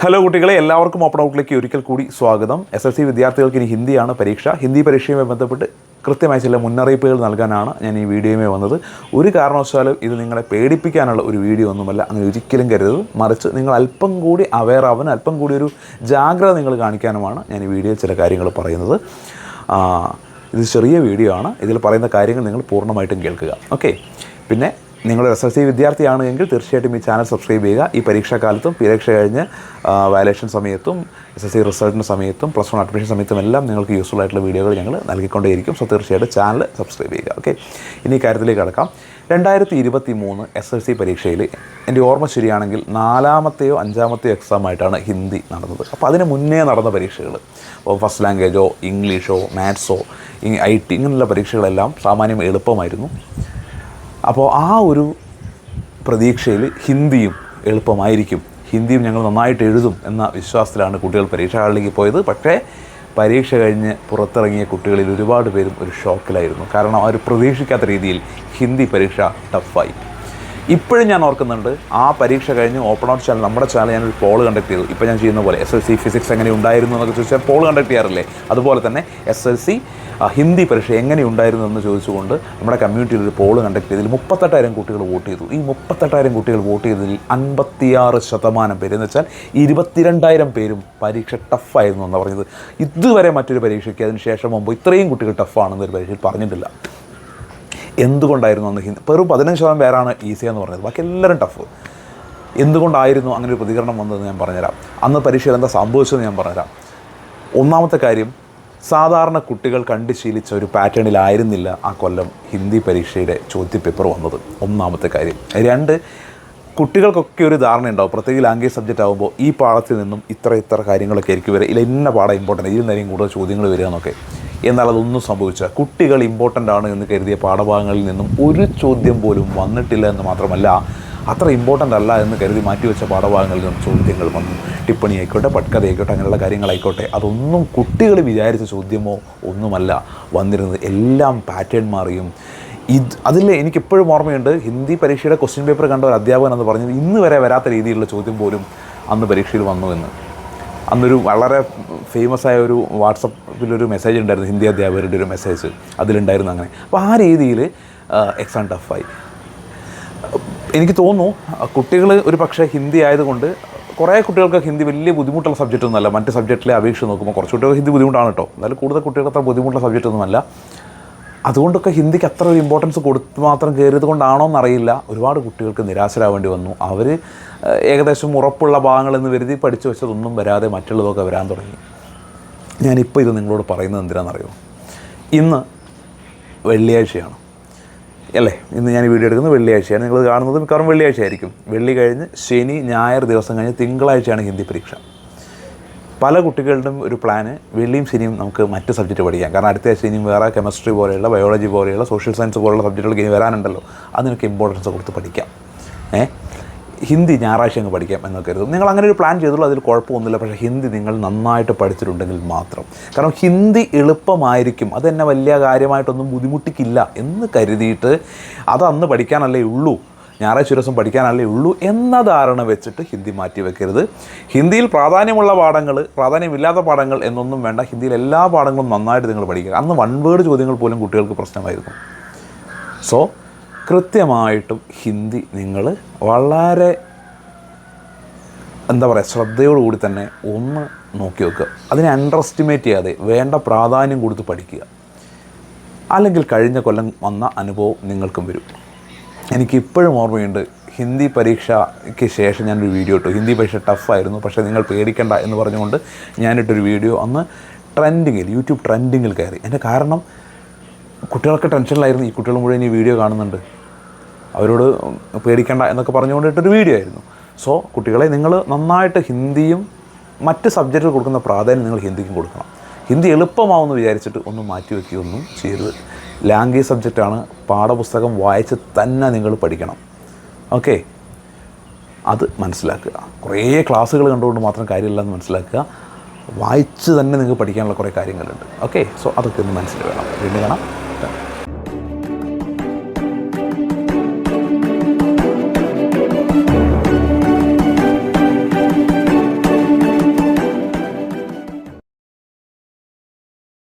Hello കുട്ടികളെ എല്ലാവർക്കും open ഔട്ടിലേക്ക് ഒരിക്കൽ കൂടി സ്വാഗതം. എസ് എൽ സി വിദ്യാർത്ഥികൾക്ക് ഇനി ഹിന്ദിയാണ് പരീക്ഷ. ഹിന്ദി പരീക്ഷയുമായി ബന്ധപ്പെട്ട് കൃത്യമായ ചില മുന്നറിയിപ്പുകൾ നൽകാനാണ് ഞാൻ ഈ വീഡിയോയുമായി വന്നത്. ഒരു കാരണവശാലും ഇത് നിങ്ങളെ പേടിപ്പിക്കാനുള്ള ഒരു വീഡിയോ ഒന്നുമല്ല അങ്ങനെ ഒരിക്കലും കരുതരുത് മറിച്ച് നിങ്ങൾ അല്പം കൂടി അവെയർ ആവാൻ അല്പം കൂടി ഒരു ജാഗ്രത നിങ്ങൾ കാണിക്കാനുമാണ് ഞാൻ ഈ വീഡിയോയിൽ ചില കാര്യങ്ങൾ പറയുന്നത്. ഇത് ചെറിയ വീഡിയോ ആണ്. ഇതിൽ പറയുന്ന കാര്യങ്ങൾ നിങ്ങൾ പൂർണമായിട്ടും കേൾക്കുക. ഓക്കെ പിന്നെ നിങ്ങൾ എസ് എൽ സി വിദ്യാർത്ഥിയാണ് എങ്കിൽ തീർച്ചയായിട്ടും ഈ ചാനൽ സബ്സ്ക്രൈബ് ചെയ്യുക. ഈ പരീക്ഷാകാലത്തും പരീക്ഷ കഴിഞ്ഞ് വാലേഷൻ സമയത്തും എസ് എസ് സി റിസൾട്ടിന്റെ സമയത്തും പ്ലസ് വൺ അഡ്മിഷൻ സമയത്തും എല്ലാം നിങ്ങൾക്ക് യൂസ്ഫുൾ ആയിട്ടുള്ള വീഡിയോകൾ ഞങ്ങൾ നൽകിക്കൊണ്ടേയിരിക്കും. സോ തീർച്ചയായിട്ടും ചാനൽ സബ്സ്ക്രൈബ് ചെയ്യുക. ഓക്കെ ഇനി കാര്യത്തിലേക്ക് കടക്കാം. രണ്ടായിരത്തി ഇരുപത്തി മൂന്ന് എസ് എൽ സി പരീക്ഷയിൽ എന്റെ ഓർമ്മ ശരിയാണെങ്കിൽ നാലാമത്തെയോ അഞ്ചാമത്തെയോ എക്സാമായിട്ടാണ് ഹിന്ദി നടന്നത്. അപ്പോൾ അതിന് മുന്നേ നടന്ന പരീക്ഷകൾ ഫസ്റ്റ് ലാംഗ്വേജോ ഇംഗ്ലീഷോ മാത്സോ ഐ ടി ഇങ്ങനെയുള്ള പരീക്ഷകളെല്ലാം സാമാന്യം എളുപ്പമായിരുന്നു. അപ്പോൾ ആ ഒരു പ്രതീക്ഷയിൽ ഹിന്ദിയും എളുപ്പമായിരിക്കും. ഹിന്ദിയും ഞങ്ങൾ നന്നായിട്ട് എഴുതും എന്ന വിശ്വാസത്തിലാണ് കുട്ടികൾ പരീക്ഷ ഹാളിലേക്ക് പോയത്. പക്ഷേ പരീക്ഷ കഴിഞ്ഞ് പുറത്തിറങ്ങിയ കുട്ടികളിൽ ഒരുപാട് പേരും ഒരു ഷോക്കിലായിരുന്നു. കാരണം അവർ പ്രതീക്ഷിക്കാത്ത രീതിയിൽ ഹിന്ദി പരീക്ഷ ടഫായി. ഇപ്പോഴും ഞാൻ ഓർക്കുന്നുണ്ട് ആ പരീക്ഷ കഴിഞ്ഞ് ഓപ്പൺ ഔട്ട് ചാനൽ നമ്മുടെ ചാനൽ ഞാനൊരു പോൾ കണ്ടക്ട് ചെയ്തു ഇപ്പോൾ ഞാൻ ചെയ്യുന്ന പോലെ എസ് എൽ സി ഫിസിക്സ് എങ്ങനെ ഉണ്ടായിരുന്നു എന്നൊക്കെ ചോദിച്ചാൽ പോൾ കണ്ടക്ട് ചെയ്യാറില്ലേ അതുപോലെ തന്നെ എസ് എൽ സി ഹിന്ദി പരീക്ഷ എങ്ങനെ ഉണ്ടായിരുന്നു എന്ന് ചോദിച്ചുകൊണ്ട് നമ്മുടെ കമ്മ്യൂണിറ്റിയിൽ ഒരു പോൾ കണ്ടക്ട് ചെയ്തതിൽ മുപ്പത്തെട്ടായിരം കുട്ടികൾ വോട്ട് ചെയ്തു. ഈ മുപ്പത്തെട്ടായിരം കുട്ടികൾ വോട്ട് ചെയ്തതിൽ അൻപത്തിയാറ് ശതമാനം പേര് എന്ന് വെച്ചാൽ ഇരുപത്തിരണ്ടായിരം പേരും പരീക്ഷ ടഫായിരുന്നു എന്നാണ് പറഞ്ഞത്. ഇതുവരെ മറ്റൊരു പരീക്ഷയ്ക്ക് അതിന് ശേഷം മുമ്പ് ഇത്രയും കുട്ടികൾ ടഫാണെന്നൊരു പരീക്ഷയിൽ പറഞ്ഞിട്ടില്ല. എന്തുകൊണ്ടായിരുന്നു അന്ന് ഹിന്ദി? വെറും പതിനഞ്ച് ശതമാനം പേരാണ് ഈസി എന്ന് പറഞ്ഞത്. ബാക്കി എല്ലാവരും ടഫ് എന്തുകൊണ്ടായിരുന്നു അങ്ങനെ ഒരു പ്രതികരണം വന്നതെന്ന് ഞാൻ പറഞ്ഞുതരാം. അന്ന് പരീക്ഷയിൽ എന്താ സംഭവിച്ചതെന്ന് ഞാൻ പറഞ്ഞുതരാം. ഒന്നാമത്തെ കാര്യം സാധാരണ കുട്ടികൾ കണ്ട് ശീലിച്ച ഒരു പാറ്റേണിലായിരുന്നില്ല ആ കൊല്ലം ഹിന്ദി പരീക്ഷയുടെ ചോദ്യപേപ്പർ വന്നത്. ഒന്നാമത്തെ കാര്യം. രണ്ട് കുട്ടികൾക്കൊക്കെ ഒരു ധാരണ ഉണ്ടാവും. പ്രത്യേകിച്ച് ലാംഗ്വേജ് സബ്ജക്റ്റ് ആകുമ്പോൾ ഈ പാഠത്തിൽ നിന്നും ഇത്ര ഇത്ര കാര്യങ്ങളൊക്കെ ആയിരിക്കും വരെ ഇല്ല ഇന്ന പാഠം ഇമ്പോർട്ടന്റ് ഇതിൽ നിന്നായിരിക്കും കൂടുതൽ ചോദ്യങ്ങൾ വരിക എന്നൊക്കെ. എന്നാൽ അതൊന്നും സംഭവിച്ച കുട്ടികൾ ഇമ്പോർട്ടന്റ് ആണ് എന്ന് കരുതിയ പാഠഭാഗങ്ങളിൽ നിന്നും ഒരു ചോദ്യം പോലും വന്നിട്ടില്ല എന്ന് മാത്രമല്ല അത്ര ഇമ്പോർട്ടന്റ് അല്ല എന്ന് കരുതി മാറ്റിവെച്ച പാഠഭാഗങ്ങളിൽ നിന്നും ചോദ്യങ്ങൾ വന്നു. ടിപ്പണി ആയിക്കോട്ടെ പട്കഥ ആയിക്കോട്ടെ അങ്ങനെയുള്ള കാര്യങ്ങളായിക്കോട്ടെ അതൊന്നും കുട്ടികൾ വിചാരിച്ച ചോദ്യമോ ഒന്നുമല്ല. വന്നിരുന്നത് എല്ലാം പാറ്റേൺ മാറിയും. ഇത് അതിൽ എനിക്കിപ്പോഴും ഓർമ്മയുണ്ട് ഹിന്ദി പരീക്ഷയുടെ ക്വസ്റ്റ്യൻ പേപ്പർ കണ്ട ഒരു അധ്യാപകൻ എന്ന് പറഞ്ഞത് ഇന്ന് വരെ വരാത്ത രീതിയിലുള്ള ചോദ്യം പോലും അന്ന് പരീക്ഷയിൽ വന്നു എന്ന്. അന്നൊരു വളരെ ഫേമസ് ആയ ഒരു വാട്സപ്പിലൊരു മെസ്സേജ് ഉണ്ടായിരുന്നു ഹിന്ദി അധ്യാപകരുടെ ഒരു മെസ്സേജ് അതിലുണ്ടായിരുന്നു അങ്ങനെ. അപ്പോൾ ആ രീതിയിൽ എക്സാം ആയി. എനിക്ക് തോന്നുന്നു കുട്ടികൾ ഒരു പക്ഷേ ഹിന്ദി ആയതുകൊണ്ട് കുറേ കുട്ടികൾക്ക് ഹിന്ദി വലിയ ബുദ്ധിമുട്ടുള്ള സബ്ജക്റ്റ് ഒന്നുമല്ല. മറ്റ് സബ്ജക്റ്റിലെ അപേക്ഷ നോക്കുമ്പോൾ കുറച്ച് കുട്ടികൾക്ക് ഹിന്ദി ബുദ്ധിമുട്ടാണ് കേട്ടോ. എന്നാലും കൂടുതൽ കുട്ടികൾക്ക് അത്ര ബുദ്ധിമുട്ടുള്ള സബ്ജക്റ്റ് ഒന്നുമല്ല. അതുകൊണ്ടൊക്കെ ഹിന്ദിക്ക് അത്ര ഒരു ഇമ്പോർട്ടൻസ് കൊടുത്ത് മാത്രം കയറിയത് കൊണ്ടാണോ എന്നറിയില്ല ഒരുപാട് കുട്ടികൾക്ക് നിരാശരാവേണ്ടി വന്നു. അവർ ഏകദേശം ഉറപ്പുള്ള ഭാഗങ്ങളെന്ന് കരുതി പഠിച്ചു വെച്ചതൊന്നും വരാതെ മറ്റുള്ളതൊക്കെ വരാൻ തുടങ്ങി. ഞാനിപ്പോൾ ഇത് നിങ്ങളോട് പറയുന്നത് എന്തിനാണെന്നറിയോ ഇന്ന് വെള്ളിയാഴ്ചയാണ്. അല്ലേ? ഇന്ന് ഞാൻ വീഡിയോ എടുക്കുന്നത് വെള്ളിയാഴ്ചയാണ്. നിങ്ങൾ കാണുന്നത് മിക്കവാറും വെള്ളിയാഴ്ച ആയിരിക്കും വെള്ളി കഴിഞ്ഞ് ശനി ഞായർ ദിവസം കഴിഞ്ഞ് തിങ്കളാഴ്ചയാണ് ഹിന്ദി പരീക്ഷ. പല കുട്ടികളുടെയും ഒരു പ്ലാന് വെള്ളിയും ശനിയും നമുക്ക് മറ്റ് സബ്ജക്റ്റ് പഠിക്കാം. കാരണം അടുത്ത ആഴ്ച ഇനിയും വേറെ കെമിസ്ട്രി പോലെയുള്ള ബയോളജി പോലെയുള്ള സോഷ്യൽ സയൻസ് പോലുള്ള സബ്ജക്റ്റുകൾക്ക് ഇനി വരാനുണ്ടല്ലോ. അതിനൊക്കെ ഇമ്പോർട്ടൻസ് കൊടുത്ത് പഠിക്കാം. ഏ? ഹിന്ദി ഞായറാഴ്ച അങ്ങ് പഠിക്കാം എന്നൊക്കെ കരുതും നിങ്ങൾ അങ്ങനെ ഒരു പ്ലാൻ ചെയ്തുള്ളൂ അതിൽ കുഴപ്പമൊന്നുമില്ല. പക്ഷേ ഹിന്ദി നിങ്ങൾ നന്നായിട്ട് പഠിച്ചിട്ടുണ്ടെങ്കിൽ മാത്രം. കാരണം ഹിന്ദി എളുപ്പമായിരിക്കും. അതെന്നെ വലിയ കാര്യമായിട്ടൊന്നും ബുദ്ധിമുട്ടിക്കില്ല എന്ന് കരുതിയിട്ട് അത് അന്ന് പഠിക്കാനല്ലേ ഉള്ളൂ. ഞായറാഴ്ച ദിവസം പഠിക്കാനല്ലേ ഉള്ളൂ എന്ന ധാരണ വെച്ചിട്ട് ഹിന്ദി മാറ്റി വെക്കരുത്. ഹിന്ദിയിൽ പ്രാധാന്യമുള്ള പാഠങ്ങൾ പ്രാധാന്യമില്ലാത്ത പാഠങ്ങൾ എന്നൊന്നും വേണ്ട. ഹിന്ദിയിൽ എല്ലാ പാഠങ്ങളും നന്നായിട്ട് നിങ്ങൾ പഠിക്കുക. അന്ന് വൺ വേർഡ് ചോദ്യങ്ങൾ പോലും കുട്ടികൾക്ക് പ്രശ്നമായിരുന്നു. സോ കൃത്യമായിട്ടും ഹിന്ദി നിങ്ങൾ വളരെ എന്താ പറയുക ശ്രദ്ധയോടുകൂടി തന്നെ ഒന്ന് നോക്കി വെക്കുക. അതിനെ അണ്ടർ എസ്റ്റിമേറ്റ് ചെയ്യാതെ വേണ്ട പ്രാധാന്യം കൊടുത്ത് പഠിക്കുക. അല്ലെങ്കിൽ കഴിഞ്ഞ കൊല്ലം വന്ന അനുഭവം നിങ്ങൾക്കും വരും. എനിക്ക് ഇപ്പോഴും ഓർമ്മയുണ്ട് ഹിന്ദി പരീക്ഷയ്ക്ക് ശേഷം ഞാനൊരു വീഡിയോ ഇട്ടു. ഹിന്ദി പരീക്ഷ ടഫായിരുന്നു പക്ഷേ നിങ്ങൾ പേടിക്കണ്ട എന്ന് പറഞ്ഞുകൊണ്ട് ഞാനിട്ടൊരു വീഡിയോ അന്ന് ട്രെൻഡിങ്ങിൽ യൂട്യൂബ് ട്രെൻഡിങ്ങിൽ കയറി. എന്റെ കാരണം കുട്ടികളൊക്കെ ടെൻഷനിലായിരുന്നു ഈ കുട്ടികൾ മുഴുവൻ ഈ വീഡിയോ കാണുന്നുണ്ട്. അവരോട് പേടിക്കണ്ട എന്നൊക്കെ പറഞ്ഞുകൊണ്ട് ഇട്ടൊരു വീഡിയോ ആയിരുന്നു. സോ കുട്ടികളെ നിങ്ങൾ നന്നായിട്ട് ഹിന്ദിയും മറ്റ് സബ്ജക്റ്റുകൾ കൊടുക്കുന്ന പ്രാധാന്യം നിങ്ങൾ ഹിന്ദിക്കും കൊടുക്കണം. ഹിന്ദി എളുപ്പമാവുമെന്ന് വിചാരിച്ചിട്ട് ഒന്നും മാറ്റി വയ്ക്കുകയൊന്നും ചെയ്യരുത്. ലാംഗ്വേജ് സബ്ജക്റ്റാണ്. പാഠപുസ്തകം വായിച്ച് തന്നെ നിങ്ങൾ പഠിക്കണം. ഓക്കെ? അത് മനസ്സിലാക്കുക. കുറേ ക്ലാസ്സുകൾ കണ്ടുകൊണ്ട് മാത്രം കാര്യമില്ല എന്ന് മനസ്സിലാക്കുക. വായിച്ച് തന്നെ നിങ്ങൾക്ക് പഠിക്കാനുള്ള കുറേ കാര്യങ്ങളുണ്ട്. ഓക്കെ? സോ അതൊക്കെ ഒന്ന് മനസ്സിൽ വേണം. വീണ്ടും കാണാം.